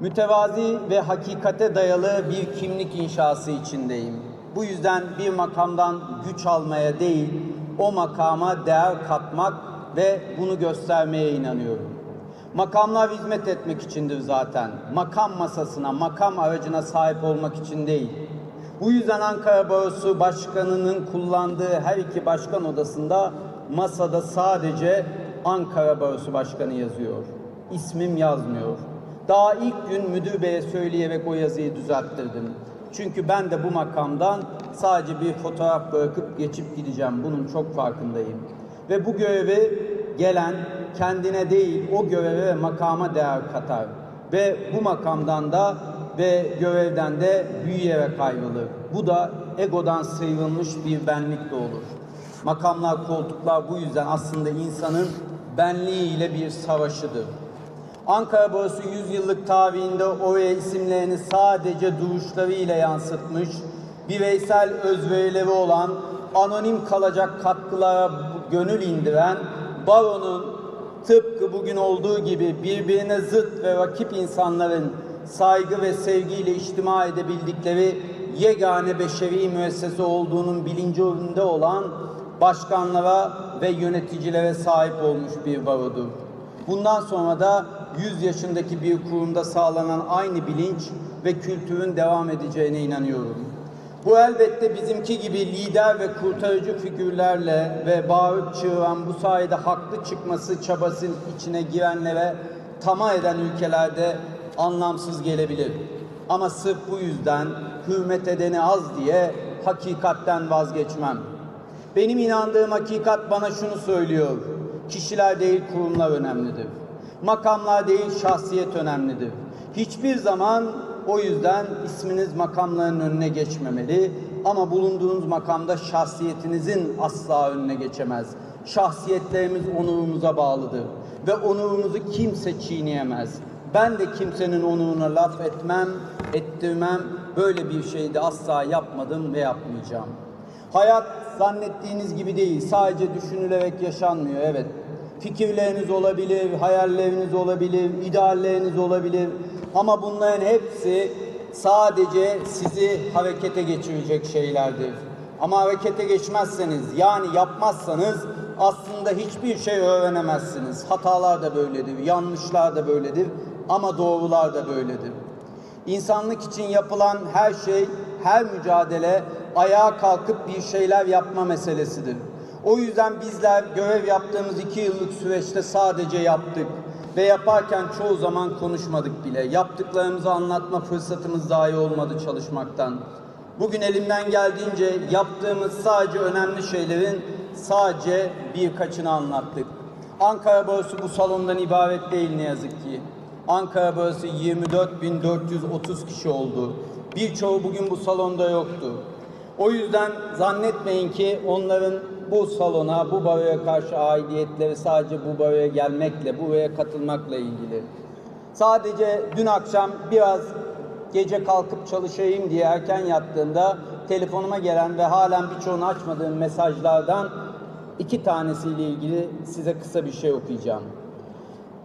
Mütevazi ve hakikate dayalı bir kimlik inşası içindeyim. Bu yüzden bir makamdan güç almaya değil, o makama değer katmak ve bunu göstermeye inanıyorum. Makamlar hizmet etmek içindir zaten. Makam masasına, makam aracına sahip olmak için değil. Bu yüzden Ankara Barosu Başkanı'nın kullandığı her iki başkan odasında masada sadece Ankara Barosu Başkanı yazıyor. İsmim yazmıyor. Daha ilk gün müdür söyleyerek o yazıyı düzelttirdim. Çünkü ben de bu makamdan sadece bir fotoğraf bırakıp geçip gideceğim. Bunun çok farkındayım. Ve bu görevi gelen kendine değil o göreve ve makama değer katar. Ve bu makamdan da ve görevden de büyüyerek ayrılır. Bu da egodan sıyrılmış bir benlik de olur. Makamlar, koltuklar bu yüzden aslında insanın benliğiyle bir savaşıdır. Ankara Borsası 100 yıllık tarihinde oraya isimlerini sadece duruşlarıyla yansıtmış, bireysel özverileri olan, anonim kalacak katkılara gönül indiren, baronun tıpkı bugün olduğu gibi birbirine zıt ve rakip insanların saygı ve sevgiyle içtima edebildikleri yegane beşeri müessese olduğunun bilincinde olan başkanlara ve yöneticilere sahip olmuş bir barodur. Bundan sonra da 100 yaşındaki bir kurumda sağlanan aynı bilinç ve kültürün devam edeceğine inanıyorum. Bu elbette bizimki gibi lider ve kurtarıcı figürlerle ve bağırıp çığıran bu sayede haklı çıkması çabasının içine girenlere tamah eden ülkelerde anlamsız gelebilir. Ama sırf bu yüzden hürmet edeni az diye hakikatten vazgeçmem. Benim inandığım hakikat bana şunu söylüyor. Kişiler değil kurumlar önemlidir. Makamlar değil şahsiyet önemlidir. Hiçbir zaman o yüzden isminiz makamların önüne geçmemeli ama bulunduğunuz makamda şahsiyetinizin asla önüne geçemez. Şahsiyetlerimiz onurumuza bağlıdır ve onurumuzu kimse çiğneyemez. Ben de kimsenin onuruna laf etmem, ettirmem. Böyle bir şey de asla yapmadım ve yapmayacağım. Hayat zannettiğiniz gibi değil. Sadece düşünülerek yaşanmıyor. Evet. Fikirleriniz olabilir, hayalleriniz olabilir, idealleriniz olabilir. Ama bunların hepsi sadece sizi harekete geçirecek şeylerdir. Ama harekete geçmezseniz yani yapmazsanız aslında hiçbir şey öğrenemezsiniz. Hatalar da böyledir, yanlışlar da böyledir ama doğrular da böyledir. İnsanlık için yapılan her şey, her mücadele ayağa kalkıp bir şeyler yapma meselesidir. O yüzden bizler görev yaptığımız iki yıllık süreçte sadece yaptık ve yaparken çoğu zaman konuşmadık bile. Yaptıklarımızı anlatma fırsatımız dahi olmadı çalışmaktan. Bugün elimden geldiğince yaptığımız sadece önemli şeylerin sadece birkaçını anlattık. Ankara Borsası bu salondan ibaret değil ne yazık ki. Ankara Borsası 24.430 kişi oldu. Birçoğu bugün bu salonda yoktu. O yüzden zannetmeyin ki onların bu salona, bu baroya karşı aidiyetleri sadece bu baroya gelmekle, buraya katılmakla ilgili. Sadece dün akşam biraz gece kalkıp çalışayım diye erken yattığımda telefonuma gelen ve halen birçoğunu açmadığım mesajlardan iki tanesiyle ilgili size kısa bir şey okuyacağım.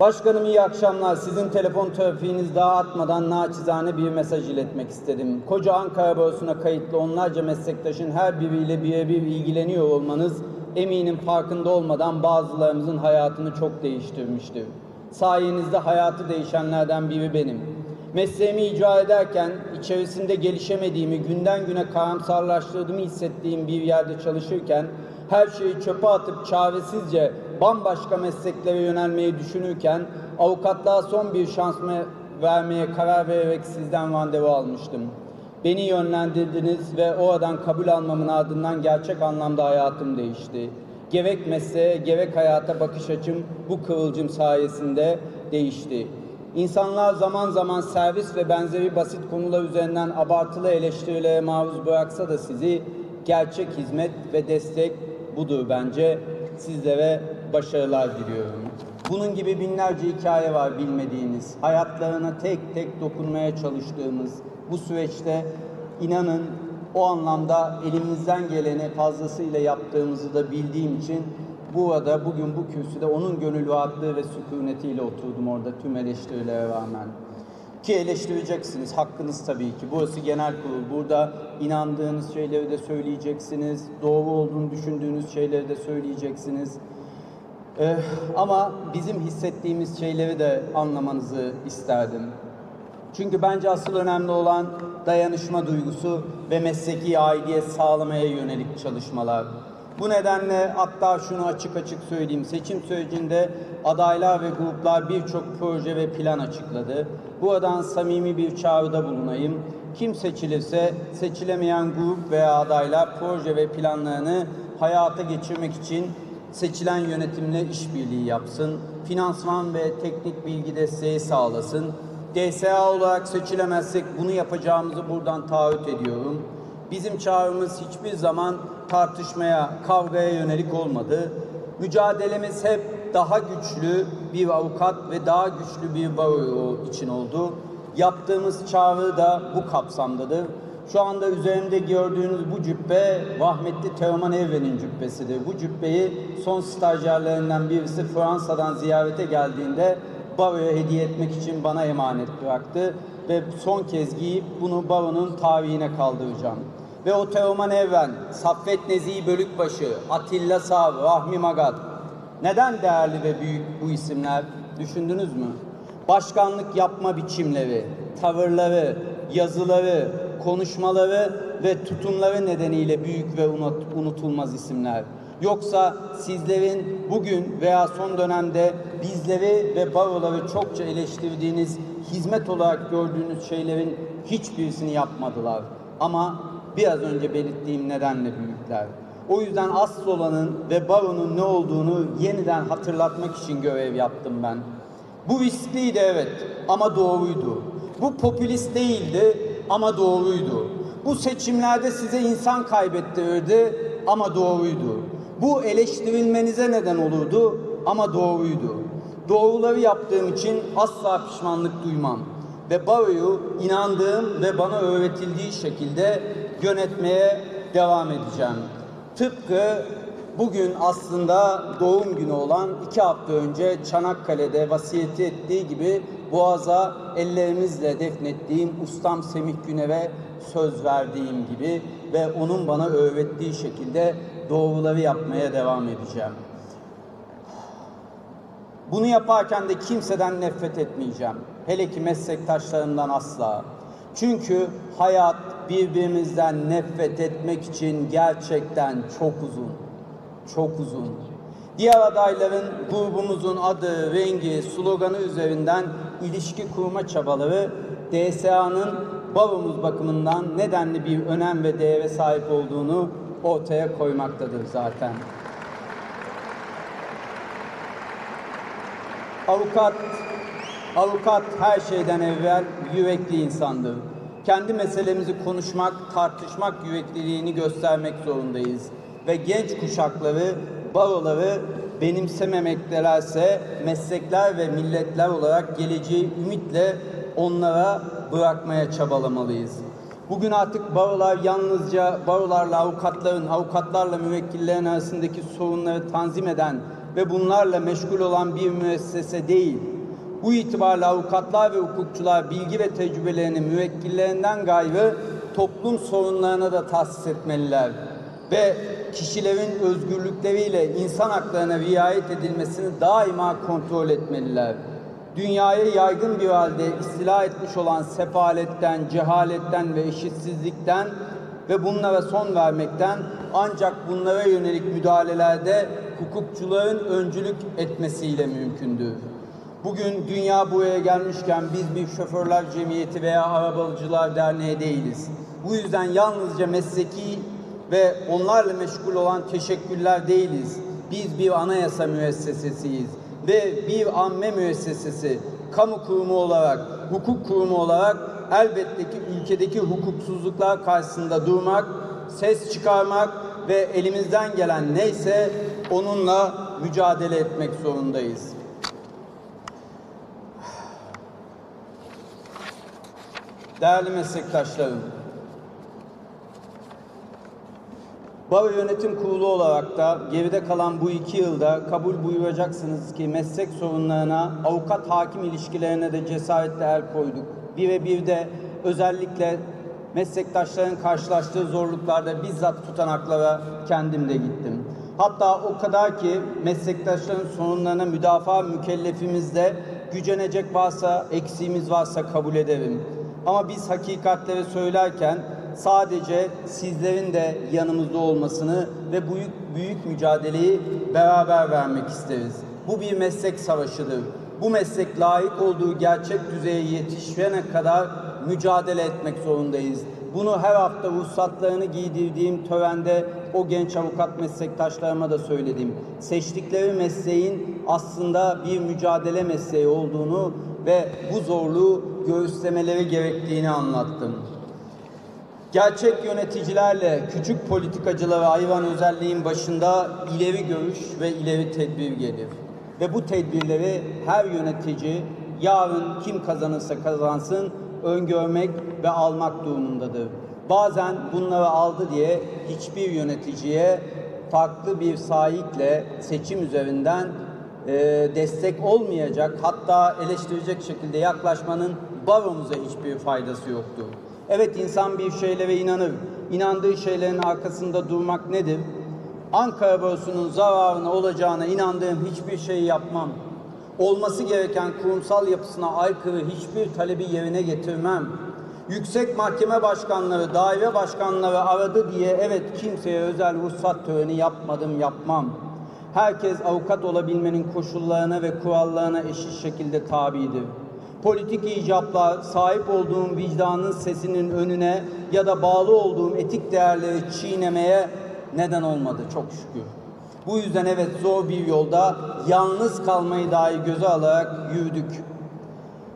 Başkanım iyi akşamlar. Sizin telefon trafiğiniz daha atmadan naçizane bir mesaj iletmek istedim. Koca Ankara Borsası'na kayıtlı onlarca meslektaşın her biriyle birebir ilgileniyor olmanız eminim farkında olmadan bazılarımızın hayatını çok değiştirmiştir. Sayenizde hayatı değişenlerden biri benim. Mesleğimi icra ederken içerisinde gelişemediğimi, günden güne karamsarlaştırdığımı hissettiğim bir yerde çalışırken her şeyi çöpe atıp çaresizce bambaşka mesleklere yönelmeyi düşünürken avukatlığa son bir şans vermeye karar vererek sizden randevu almıştım. Beni yönlendirdiniz ve oradan kabul almamın ardından gerçek anlamda hayatım değişti. Gerek mesleğe gerek hayata bakış açım bu kıvılcım sayesinde değişti. İnsanlar zaman zaman servis ve benzeri basit konular üzerinden abartılı eleştirilere maruz bıraksa da sizi gerçek hizmet ve destek budur bence. Sizlere başarılar diliyorum. Bunun gibi binlerce hikaye var bilmediğiniz. Hayatlarına tek tek dokunmaya çalıştığımız bu süreçte inanın o anlamda elimizden geleni fazlasıyla yaptığımızı da bildiğim için burada bugün bu kürsüde onun gönül rahatlığı ve sükunetiyle oturdum orada tüm eleştirilere rağmen. Ki eleştireceksiniz, hakkınız tabii ki. Burası genel kurul. Burada inandığınız şeyleri de söyleyeceksiniz. Doğru olduğunu düşündüğünüz şeyleri de söyleyeceksiniz. Ee, ama bizim hissettiğimiz şeyleri de anlamanızı isterdim. Çünkü bence asıl önemli olan dayanışma duygusu ve mesleki aidiyet sağlamaya yönelik çalışmalar. Bu nedenle hatta şunu açık açık söyleyeyim. Seçim sürecinde adaylar ve gruplar birçok proje ve plan açıkladı. Buradan samimi bir çağrıda bulunayım. Kim seçilirse seçilemeyen grup veya adaylar proje ve planlarını hayata geçirmek için seçilen yönetimle işbirliği yapsın, finansman ve teknik bilgi desteği sağlasın. DSA olarak seçilemezsek bunu yapacağımızı buradan taahhüt ediyorum. Bizim çağrımız hiçbir zaman tartışmaya, kavgaya yönelik olmadı. Mücadelemiz hep daha güçlü bir avukat ve daha güçlü bir baro için oldu. Yaptığımız çağrı da bu kapsamdadır. Şu anda üzerimde gördüğünüz bu cübbe rahmetli Teoman Evren'in cübbesidir. Bu cübbeyi son stajyerlerinden birisi Fransa'dan ziyarete geldiğinde baroya hediye etmek için bana emanet bıraktı ve son kez giyip bunu baronun tarihine kaldıracağım. Ve o Teoman Evren, Saffet Nezih Bölükbaşı, Atilla Sağ, Rahmi Magat. Neden değerli ve büyük bu isimler? Düşündünüz mü? Başkanlık yapma biçimleri, tavırları, yazıları, konuşmaları ve tutumları nedeniyle büyük ve unut- unutulmaz isimler. Yoksa sizlerin bugün veya son dönemde bizleri ve baroları çokça eleştirdiğiniz, hizmet olarak gördüğünüz şeylerin hiçbirisini yapmadılar. Ama biraz önce belirttiğim nedenle büyükler. O yüzden asıl olanın ve baronun ne olduğunu yeniden hatırlatmak için görev yaptım ben. Bu riskliydi evet ama doğruydu. Bu popülist değildi ama doğruydu. Bu seçimlerde size insan kaybettirirdi ama doğruydu. Bu eleştirilmenize neden olurdu ama doğruydu. Doğruları yaptığım için asla pişmanlık duymam ve baroyu inandığım ve bana öğretildiği şekilde yönetmeye devam edeceğim. Tıpkı bugün aslında doğum günü olan iki hafta önce Çanakkale'de vasiyeti ettiği gibi Boğaz'a ellerimizle defnettiğim ustam Semih Güner'e söz verdiğim gibi ve onun bana öğrettiği şekilde doğruları yapmaya devam edeceğim. Bunu yaparken de kimseden nefret etmeyeceğim. Hele ki meslektaşlarımdan asla. Çünkü hayat birbirimizden nefret etmek için gerçekten çok uzun. Çok uzun. Diğer adayların grubumuzun adı, rengi, sloganı üzerinden ilişki kurma çabaları DSA'nın baromuz bakımından nedenli bir önem ve değere sahip olduğunu ortaya koymaktadır zaten. Avukat, avukat her şeyden evvel yürekli insandır. Kendi meselemizi konuşmak, tartışmak yürekliliğini göstermek zorundayız. Ve genç kuşakları, baroları benimsememektelerse meslekler ve milletler olarak geleceği ümitle onlara bırakmaya çabalamalıyız. Bugün artık barolar yalnızca barolarla avukatların, avukatlarla müvekkillerin arasındaki sorunları tanzim eden ve bunlarla meşgul olan bir müessese değil. Bu itibarla avukatlar ve hukukçular bilgi ve tecrübelerini müvekkillerinden gayrı toplum sorunlarına da tahsis etmeliler ve kişilerin özgürlükleriyle insan haklarına riayet edilmesini daima kontrol etmeliler. Dünyaya yaygın bir halde istila etmiş olan sefaletten, cehaletten ve eşitsizlikten ve bunlara son vermekten ancak bunlara yönelik müdahalelerde hukukçuların öncülük etmesiyle mümkündür. Bugün dünya buraya gelmişken biz bir şoförler cemiyeti veya arabacılar derneği değiliz. Bu yüzden yalnızca mesleki ve onlarla meşgul olan teşekkürler değiliz. Biz bir anayasa müessesesiyiz ve bir amme müessesesi, kamu kurumu olarak, hukuk kurumu olarak elbette ki ülkedeki hukuksuzluklar karşısında durmak, ses çıkarmak ve elimizden gelen neyse onunla mücadele etmek zorundayız. Değerli meslektaşlarım, Baro Yönetim Kurulu olarak da geride kalan bu iki yılda kabul buyuracaksınız ki meslek sorunlarına, avukat-hakim ilişkilerine de cesaretle el koyduk. Birebir de özellikle meslektaşların karşılaştığı zorluklarda bizzat tutanaklara kendim de gittim. Hatta o kadar ki meslektaşların sorunlarına müdafaa mükellefimizde gücenecek varsa, eksiğimiz varsa kabul ederim. Ama biz hakikatleri söylerken sadece sizlerin de yanımızda olmasını ve büyük, büyük mücadeleyi beraber vermek isteriz. Bu bir meslek savaşıdır. Bu meslek layık olduğu gerçek düzeye yetişene kadar mücadele etmek zorundayız. Bunu her hafta ruhsatlarını giydirdiğim törende o genç avukat meslektaşlarıma da söyledim. Seçtikleri mesleğin aslında bir mücadele mesleği olduğunu ve bu zorluğu göğüslemeleri gerektiğini anlattım. Gerçek yöneticilerle küçük politikacılara ayıran özelliğin başında ileri görüş ve ileri tedbir gelir. Ve bu tedbirleri her yönetici yarın kim kazanırsa kazansın öngörmek ve almak durumundadır. Bazen bunları aldı diye hiçbir yöneticiye farklı bir sahikle seçim üzerinden e, destek olmayacak hatta eleştirecek şekilde yaklaşmanın baromuza hiçbir faydası yoktur. Evet insan bir şeylere inanır. İnandığı şeylerin arkasında durmak nedir? Ankara Borsa'nın zararına olacağına inandığım hiçbir şeyi yapmam. Olması gereken kurumsal yapısına aykırı hiçbir talebi yerine getirmem. Yüksek Mahkeme Başkanları, daire başkanları aradı diye evet kimseye özel ruhsat töreni yapmadım, yapmam. Herkes avukat olabilmenin koşullarına ve kurallarına eşit şekilde tabidir. Politik icaplar sahip olduğum vicdanın sesinin önüne ya da bağlı olduğum etik değerleri çiğnemeye neden olmadı çok şükür. Bu yüzden evet zor bir yolda yalnız kalmayı dahi göze alarak yürüdük.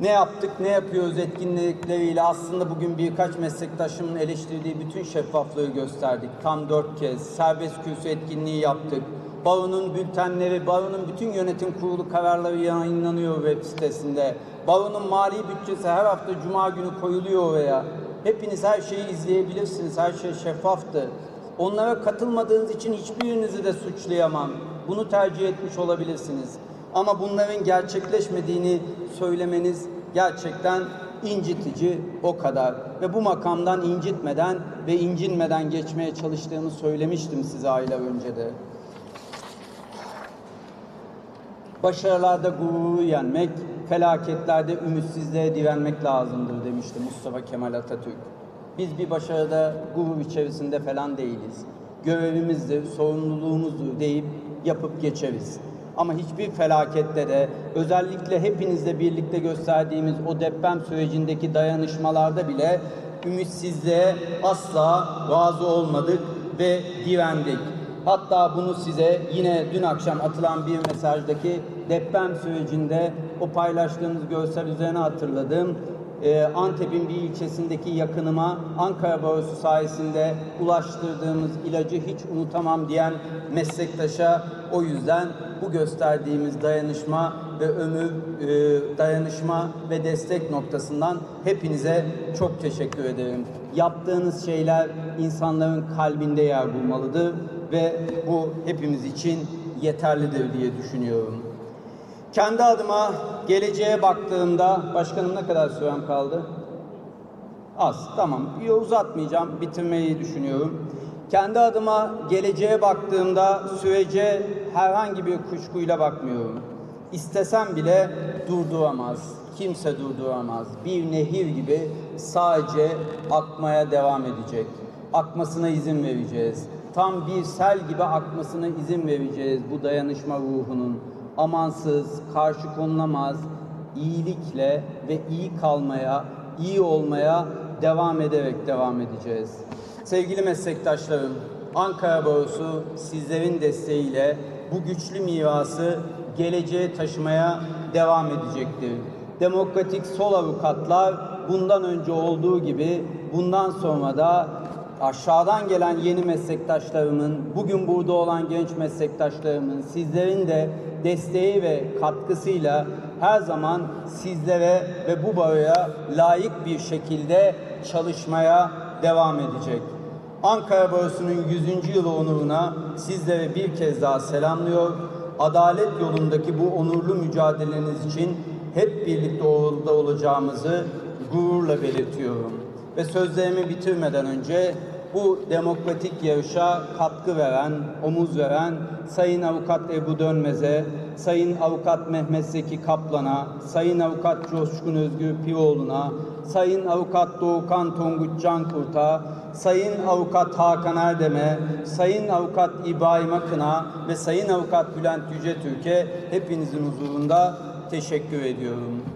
Ne yaptık, ne yapıyoruz etkinlikleriyle aslında bugün birkaç meslektaşımın eleştirdiği bütün şeffaflığı gösterdik. Tam dört kez serbest kürsü etkinliği yaptık. Baro'nun bültenleri, Baro'nun bütün yönetim kurulu kararları yayınlanıyor web sitesinde. Baro'nun mali bütçesi her hafta cuma günü koyuluyor oraya. Hepiniz her şeyi izleyebilirsiniz, her şey şeffaftı. Onlara katılmadığınız için hiçbirinizi de suçlayamam. Bunu tercih etmiş olabilirsiniz. Ama bunların gerçekleşmediğini söylemeniz gerçekten incitici o kadar. Ve bu makamdan incitmeden ve incinmeden geçmeye çalıştığımı söylemiştim size aylar önce de. Başarılarda gururu yenmek, felaketlerde ümitsizliğe direnmek lazımdır demişti Mustafa Kemal Atatürk. Biz bir başarıda gurur içerisinde falan değiliz. Görevimizdir, sorumluluğumuzdur deyip yapıp geçeriz. Ama hiçbir felakette de özellikle hepinizle birlikte gösterdiğimiz o deprem sürecindeki dayanışmalarda bile ümitsizliğe asla razı olmadık ve direndik. Hatta bunu size yine dün akşam atılan bir mesajdaki deprem sürecinde o paylaştığımız görsel üzerine hatırladım. Ee, Antep'in bir ilçesindeki yakınıma Ankara Barosu sayesinde ulaştırdığımız ilacı hiç unutamam diyen meslektaşa o yüzden bu gösterdiğimiz dayanışma ve ömür e, dayanışma ve destek noktasından hepinize çok teşekkür ederim. Yaptığınız şeyler insanların kalbinde yer bulmalıdır ve bu hepimiz için yeterlidir diye düşünüyorum. Kendi adıma geleceğe baktığımda, başkanım ne kadar sürem kaldı? Az, tamam. İyi uzatmayacağım, bitirmeyi düşünüyorum. Kendi adıma geleceğe baktığımda sürece herhangi bir kuşkuyla bakmıyorum. İstesem bile durduramaz, kimse durduramaz. Bir nehir gibi sadece akmaya devam edecek. Akmasına izin vereceğiz. Tam bir sel gibi akmasına izin vereceğiz bu dayanışma ruhunun amansız, karşı konulamaz, iyilikle ve iyi kalmaya, iyi olmaya devam ederek devam edeceğiz. Sevgili meslektaşlarım, Ankara Barosu sizlerin desteğiyle bu güçlü mirası geleceğe taşımaya devam edecektir. Demokratik sol avukatlar bundan önce olduğu gibi bundan sonra da aşağıdan gelen yeni meslektaşlarımın, bugün burada olan genç meslektaşlarımın, sizlerin de desteği ve katkısıyla her zaman sizlere ve bu baroya layık bir şekilde çalışmaya devam edecek. Ankara Barosu'nun 100. yılı onuruna sizlere bir kez daha selamlıyor. Adalet yolundaki bu onurlu mücadeleniz için hep birlikte orada olacağımızı gururla belirtiyorum. Ve sözlerimi bitirmeden önce bu demokratik yarışa katkı veren, omuz veren Sayın Avukat Ebu Dönmez'e, Sayın Avukat Mehmet Zeki Kaplan'a, Sayın Avukat Coşkun Özgür Piroğlu'na, Sayın Avukat Doğukan Tonguç Cankurt'a, Sayın Avukat Hakan Erdem'e, Sayın Avukat İbrahim Akın'a ve Sayın Avukat Bülent Yücetürk'e hepinizin huzurunda teşekkür ediyorum.